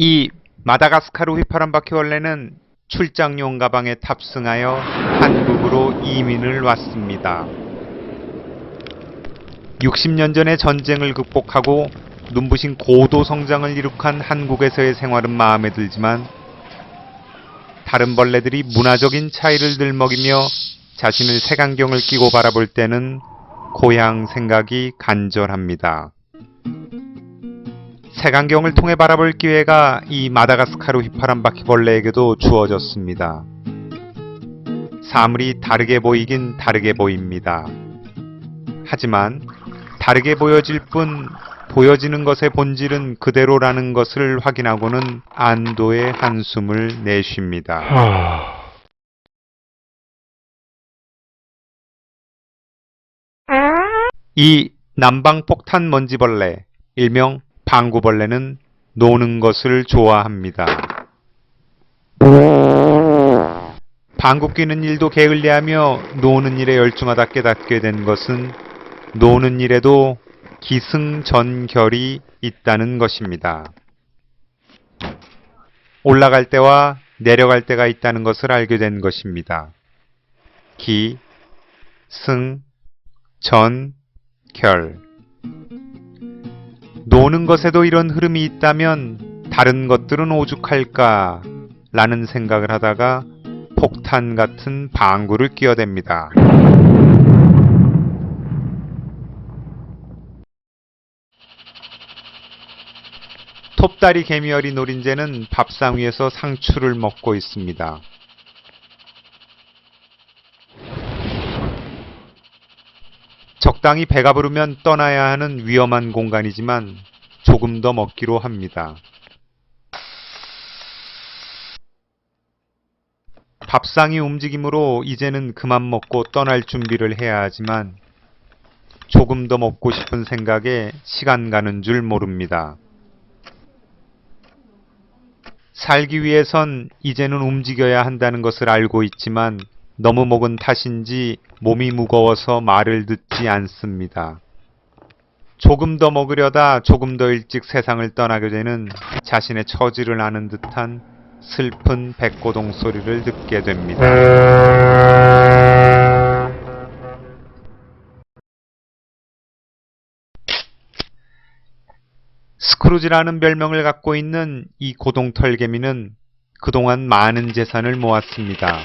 이 마다가스카르 휘파람 바퀴벌레는 출장용 가방에 탑승하여 한국으로 이민을 왔습니다. 60년 전의 전쟁을 극복하고 눈부신 고도 성장을 이룩한 한국에서의 생활은 마음에 들지만 다른 벌레들이 문화적인 차이를 들먹이며 자신을 색안경을 끼고 바라볼 때는 고향 생각이 간절합니다. 색안경을 통해 바라볼 기회가 이 마다가스카르 휘파람 바퀴벌레에게도 주어졌습니다. 사물이 다르게 보이긴 다르게 보입니다. 하지만 다르게 보여질 뿐 보여지는 것의 본질은 그대로라는 것을 확인하고는 안도의 한숨을 내쉽니다. 이 남방폭탄 먼지벌레, 일명 방구벌레는 노는 것을 좋아합니다. 방구 끼는 일도 게을리하며 노는 일에 열중하다 깨닫게 된 것은 노는 일에도 기승전결이 있다는 것입니다. 올라갈 때와 내려갈 때가 있다는 것을 알게 된 것입니다. 기, 승, 전, 결. 노는 것에도 이런 흐름이 있다면 다른 것들은 오죽할까 라는 생각을 하다가 폭탄 같은 방구를 끼어댑니다. 톱다리 개미어리 노린재는 밥상 위에서 상추를 먹고 있습니다. 적당히 배가 부르면 떠나야 하는 위험한 공간이지만 조금 더 먹기로 합니다. 밥상이 움직이므로 이제는 그만 먹고 떠날 준비를 해야 하지만 조금 더 먹고 싶은 생각에 시간 가는 줄 모릅니다. 살기 위해선 이제는 움직여야 한다는 것을 알고 있지만 너무 먹은 탓인지 몸이 무거워서 말을 듣지 않습니다. 조금 더 먹으려다 조금 더 일찍 세상을 떠나게 되는 자신의 처지를 아는 듯한 슬픈 백고동 소리를 듣게 됩니다. 스크루지라는 별명을 갖고 있는 이 고동 털개미는 그동안 많은 재산을 모았습니다.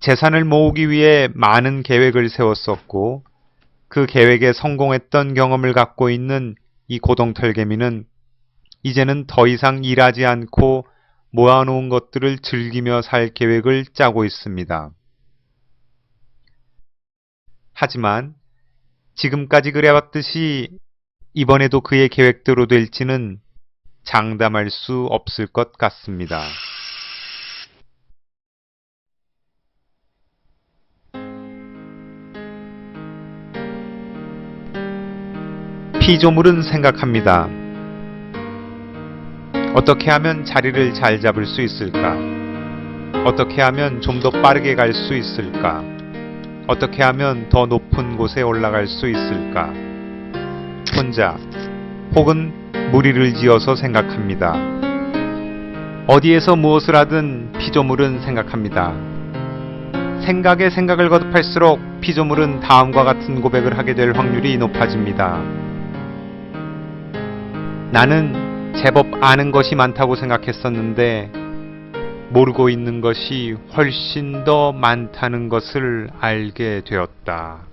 재산을 모으기 위해 많은 계획을 세웠었고 그 계획에 성공했던 경험을 갖고 있는 이 고동털개미는 이제는 더 이상 일하지 않고 모아놓은 것들을 즐기며 살 계획을 짜고 있습니다. 하지만 지금까지 그래왔듯이 이번에도 그의 계획대로 될지는 장담할 수 없을 것 같습니다. 피조물은 생각합니다. 어떻게 하면 자리를 잘 잡을 수 있을까? 어떻게 하면 좀 더 빠르게 갈 수 있을까? 어떻게 하면 더 높은 곳에 올라갈 수 있을까? 혼자 혹은 무리를 지어서 생각합니다. 어디에서 무엇을 하든 피조물은 생각합니다. 생각에 생각을 거듭할수록 피조물은 다음과 같은 고백을 하게 될 확률이 높아집니다. 나는 제법 아는 것이 많다고 생각했었는데 모르고 있는 것이 훨씬 더 많다는 것을 알게 되었다.